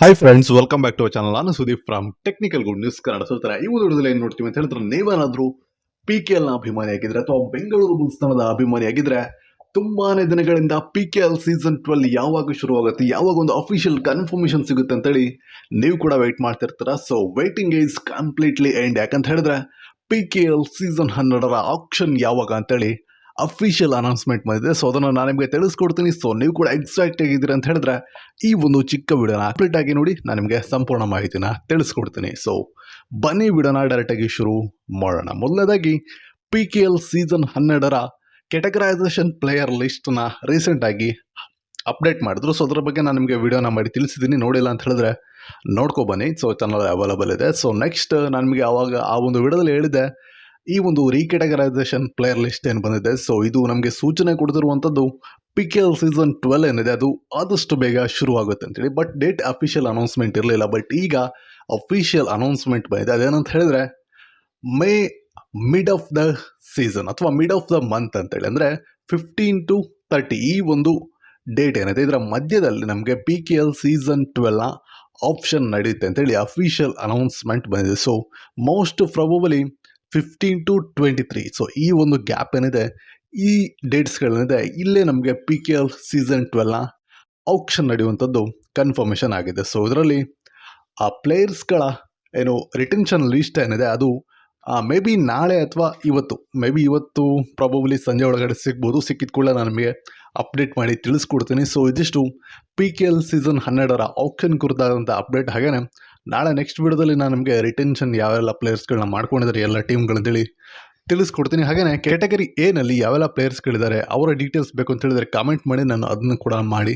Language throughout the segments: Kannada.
Hi friends welcome back to channel ನಾನು Sudeep from technical good news Kannada ಸೋತರ ಈ ಒಂದು ಏನು ನೋಡ್ತೀವಿ ಅಂತ ಹೇಳಿದ್ರೆ ನೀವೇನಾದ್ರೂ ಪಿ ಕೆ ಎಲ್ನ ಅಭಿಮಾನಿ ಆಗಿದ್ರೆ ಅಥವಾ ಬೆಂಗಳೂರು ಬುಲ್ಸ್ ತಂಡದ ಅಭಿಮಾನಿ ಆಗಿದ್ರೆ ತುಂಬಾನೇ ದಿನಗಳಿಂದ P K L season twelve ಯಾವಾಗ ಶುರುವಾಗುತ್ತೆ, ಯಾವಾಗ ಒಂದು ಅಫಿಷಿಯಲ್ ಕನ್ಫರ್ಮೇಷನ್ ಸಿಗುತ್ತೆ ಅಂತೇಳಿ ನೀವು ಕೂಡ wait ಮಾಡ್ತಿರ್ತೀರ. So waiting is completely end ಯಾಕಂತ ಹೇಳಿದ್ರೆ ಪಿ ಕೆ ಎಲ್ ಸೀಸನ್ ಹನ್ನೆರಡರ ಆಕ್ಷನ್ ಯಾವಾಗ ಅಂತೇಳಿ ಅಫಿಷಿಯಲ್ ಅನೌನ್ಸ್ಮೆಂಟ್ ಮಾಡಿದೆ ಸೊ ಅದನ್ನು ನಾನು ನಿಮಗೆ ತಿಳಿಸ್ಕೊಡ್ತೀನಿ. ಸೊ ನೀವು ಕೂಡ ಎಕ್ಸೈಟ್ ಆಗಿದ್ದೀರಿ ಅಂತ ಹೇಳಿದ್ರೆ, ಈ ಒಂದು ಚಿಕ್ಕ ವಿಡಿಯೋನ ಅಪ್ಡೇಟ್ ಆಗಿ ನೋಡಿ, ನಾನು ನಿಮಗೆ ಸಂಪೂರ್ಣ ಮಾಹಿತಿನ ತಿಳಿಸ್ಕೊಡ್ತೀನಿ. ಸೊ ಬನ್ನಿ ವಿಡಿಯೋನ ಡೈರೆಕ್ಟಾಗಿ ಶುರು ಮಾಡೋಣ. ಮೊದಲನೇದಾಗಿ ಪಿ ಕೆ ಎಲ್ ಸೀಸನ್ ಹನ್ನೆರಡರ ಕೆಟಗರೈಸೇಷನ್ ಪ್ಲೇಯರ್ ಲಿಸ್ಟ್ನ ರೀಸೆಂಟಾಗಿ ಅಪ್ಡೇಟ್ ಮಾಡಿದ್ರು. ಸೊ ಅದರ ಬಗ್ಗೆ ನಾನು ನಿಮಗೆ ವಿಡಿಯೋನ ಮಾಡಿ ತಿಳಿಸಿದ್ದೀನಿ ನೋಡಿಲ್ಲ ಅಂತ ಹೇಳಿದ್ರೆ ನೋಡ್ಕೊ ಬನ್ನಿ. ಸೊ ಚಾನಲ್ ಅವೈಲಬಲ್ ಇದೆ. ಸೊ ನೆಕ್ಸ್ಟ್ ನಾನು ನಿಮಗೆ ಆವಾಗ ಆ ಒಂದು ವಿಡಿಯೋದಲ್ಲಿ ಹೇಳಿದೆ ಈ ಒಂದು ರೀಕೆಟಗರೈಸೇಷನ್ ಪ್ಲೇಯರ್ ಲಿಸ್ಟ್ ಏನು ಬಂದಿದೆ? ಸೊ ಇದು ನಮಗೆ ಸೂಚನೆ ಕೊಡ್ತಿರುವಂಥದ್ದು P K L season twelve ಏನಿದೆ, ಅದು ಆದಷ್ಟು ಬೇಗ ಶುರುವಾಗುತ್ತೆ ಅಂತೇಳಿ. ಬಟ್ ಡೇಟ್ ಅಫಿಷಿಯಲ್ ಅನೌನ್ಸ್ಮೆಂಟ್ ಇರಲಿಲ್ಲ ಬಟ್ ಈಗ ಅಫಿಷಿಯಲ್ ಅನೌನ್ಸ್ಮೆಂಟ್ ಬಂದಿದೆ. ಅದೇನಂತ ಹೇಳಿದ್ರೆ May mid of the season ಅಥವಾ ಮಿಡ್ ಆಫ್ ದ ಮಂತ್ ಅಂತೇಳಿ. ಅಂದರೆ ಫಿಫ್ಟೀನ್ ಟು ತರ್ಟಿ ಈ ಒಂದು ಡೇಟ್ ಏನಿದೆ. ಇದರ ಮಧ್ಯದಲ್ಲಿ ನಮಗೆ ಪಿ ಕೆ ಎಲ್ ಸೀಸನ್ ಟ್ವೆಲ್ನ ಆಪ್ಷನ್ ನಡೆಯುತ್ತೆ ಅಂತೇಳಿ ಅಫಿಷಿಯಲ್ ಅನೌನ್ಸ್ಮೆಂಟ್ ಬಂದಿದೆ. So most probably fifteen to twenty three so ಈ ಒಂದು ಗ್ಯಾಪ್ ಏನಿದೆ, ಈ ಡೇಟ್ಸ್ಗಳೇನಿದೆ ಇಲ್ಲೇ ನಮಗೆ ಪಿ ಕೆ ಎಲ್ ಸೀಸನ್ ಟ್ವೆಲ್ನ ಆಪ್ಷನ್ ನಡೆಯುವಂಥದ್ದು ಕನ್ಫರ್ಮೇಷನ್ ಆಗಿದೆ. ಸೊ ಇದರಲ್ಲಿ ಆ ಪ್ಲೇಯರ್ಸ್ಗಳ ಏನು ರಿಟೆನ್ಷನ್ ಲಿಸ್ಟ್ ಏನಿದೆ, ಅದು ಮೇ ಬಿ ನಾಳೆ ಅಥವಾ ಇವತ್ತು ಮೇ ಬಿ ಇವತ್ತು ಪ್ರಾಬಬ್ಲಿ ಸಂಜೆ ಒಳಗಡೆ ಸಿಗ್ಬೋದು. ಸಿಕ್ಕಿದ ಕೂಡಲೇ ನಾನು ನಿಮಗೆ ಅಪ್ಡೇಟ್ ಮಾಡಿ ತಿಳಿಸ್ಕೊಡ್ತೀನಿ. ಸೊ ಇದಿಷ್ಟು ಪಿ ಕೆ ಎಲ್ ಸೀಸನ್ ಹನ್ನೆರಡರ ಆಪ್ಷನ್ ಕುರಿತಾದಂಥ ಅಪ್ಡೇಟ್ ಹಾಗೇನೆ. ನಾಳೆ ನೆಕ್ಸ್ಟ್ ವಿಡಿಯೋದಲ್ಲಿ ನಾನು ನಿಮಗೆ ರಿಟೆನ್ಷನ್ ಯಾವೆಲ್ಲ ಪ್ಲೇಯರ್ಸ್ಗಳನ್ನ ಮಾಡ್ಕೊಂಡಿದ್ದಾರೆ, ಎಲ್ಲ ಟೀಮ್ಗಳಂತೇಳಿ ತಿಳಿಸ್ಕೊಡ್ತೀನಿ. ಹಾಗೆಯೇ ಕ್ಯಾಟಗರಿ ಎನಲ್ಲಿ ಯಾವೆಲ್ಲ ಪ್ಲೇಯರ್ಸ್ಗಳಿದ್ದಾರೆ ಅವರ ಡೀಟೇಲ್ಸ್ ಬೇಕು ಅಂತ ಹೇಳಿದರೆ ಕಾಮೆಂಟ್ ಮಾಡಿ, ನಾನು ಅದನ್ನು ಕೂಡ ಮಾಡಿ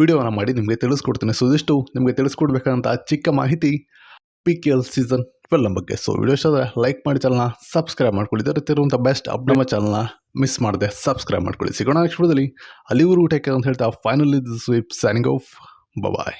ವಿಡಿಯೋನ ಮಾಡಿ ನಿಮಗೆ ತಿಳಿಸ್ಕೊಡ್ತೀನಿ. ಸೊ ಇದಿಷ್ಟು ನಿಮಗೆ ತಿಳಿಸ್ಕೊಡ್ಬೇಕಂತ ಚಿಕ್ಕ ಮಾಹಿತಿ P K L season twelve ಬಗ್ಗೆ. ಸೊ ವಿಡಿಯೋ ಇಷ್ಟ ಲೈಕ್ ಮಾಡಿ ಚಾನಲ್ನ ಸಬ್ಸ್ಕ್ರೈಬ್ ಮಾಡ್ಕೊಳ್ಳಿ. ಇದರ ಬೆಸ್ಟ್ ಅಪ್ ನಮ್ಮ ಚಾನಲ್ನ ಮಿಸ್ ಮಾಡಿದೆ ಸಬ್ಸ್ಕ್ರೈಬ್ ಮಾಡ್ಕೊಳ್ಳಿ. ಸಿಗೋಣ ನೆಕ್ಸ್ಟ್ ವಿಡಿಯೋದಲ್ಲಿ ಅಲ್ಲಿವರೆಗೂ ಟೇಕ್ ಅಂತ ಹೇಳ್ತಾ finally sweep signing off bye